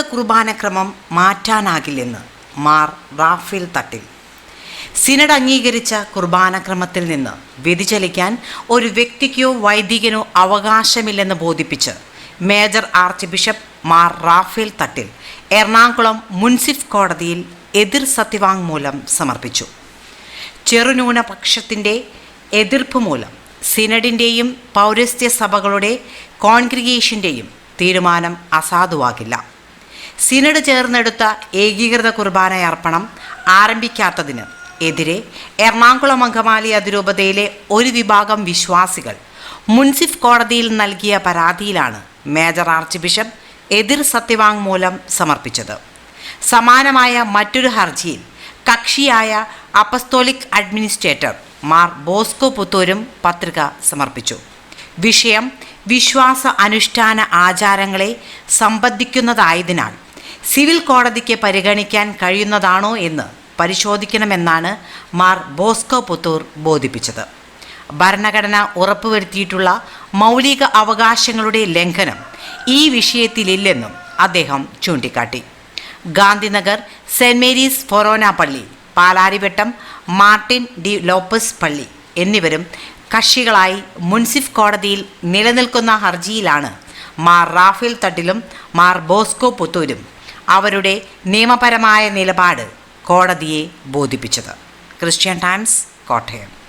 കുർബാനക്രമം മാറ്റാനാകില്ലെന്ന് Mar Rafale Thattil. Synod അംഗീകരിച്ച കുർബാനക്രമത്തിൽ നിന്ന് വ്യതിചലിക്കാൻ ഒരു വ്യക്തിക്കോ വൈദികനോ അവകാശമില്ലെന്ന് ബോധിപ്പിച്ച് major archbishop Mar Rafale Thattil Ernakulam മുൻസിഫ് കോടതിയിൽ എതിർ സത്യവാങ്മൂലം സമർപ്പിച്ചു. ചെറുന്യൂനപക്ഷത്തിന്റെ എതിർപ്പ് മൂലം സിനഡിന്റെയും പൗരസ്ത്യ സഭകളുടെ കോൺഗ്രിഗേഷന്റെയും തീരുമാനം അസാധുവാകില്ല. സിനഡ് ചേർന്നെടുത്ത ഏകീകൃത കുർബാനയർപ്പണം ആരംഭിക്കാത്തതിന് എതിരെ എറണാകുളം അങ്കമാലി അതിരൂപതയിലെ ഒരു വിഭാഗം വിശ്വാസികൾ മുൻസിഫ് കോടതിയിൽ നൽകിയ പരാതിയിലാണ് മേജർ ആർച്ച് ബിഷപ്പ് എതിർ സത്യവാങ്മൂലം സമർപ്പിച്ചത്. സമാനമായ മറ്റൊരു ഹർജിയിൽ കക്ഷിയായ അപ്പസ്തോലിക് അഡ്മിനിസ്ട്രേറ്റർ മാർ ബോസ്കോ പുത്തൂരും പത്രിക സമർപ്പിച്ചു. വിഷയം വിശ്വാസ അനുഷ്ഠാന ആചാരങ്ങളെ സംബന്ധിക്കുന്നതായതിനാൽ സിവിൽ കോടതിക്ക് പരിഗണിക്കാൻ കഴിയുന്നതാണോ എന്ന് പരിശോധിക്കണമെന്നാണ് മാർ ബോസ്കോ പുത്തൂർ ബോധിപ്പിച്ചത്. ഭരണഘടന ഉറപ്പുവരുത്തിയിട്ടുള്ള മൗലിക അവകാശങ്ങളുടെ ലംഘനം ഈ വിഷയത്തിലില്ലെന്നും അദ്ദേഹം ചൂണ്ടിക്കാട്ടി. ഗാന്ധിനഗർ സെന്റ് മേരീസ് ഫൊറോന പള്ളി പാലാരിവട്ടം മാർട്ടിൻ ഡി ലോപ്പസ് പള്ളി എന്നിവരും കക്ഷികളായി മുൻസിഫ് കോടതിയിൽ നിലനിൽക്കുന്ന ഹർജിയിലാണ് മാർ റാഫേൽ തട്ടിലും മാർ ബോസ്കോ പുത്തൂരും അവരുടെ നിയമപരമായ നിലപാട് കോടതിയെ ബോധിപ്പിച്ചത്. Christian Times Kottayam.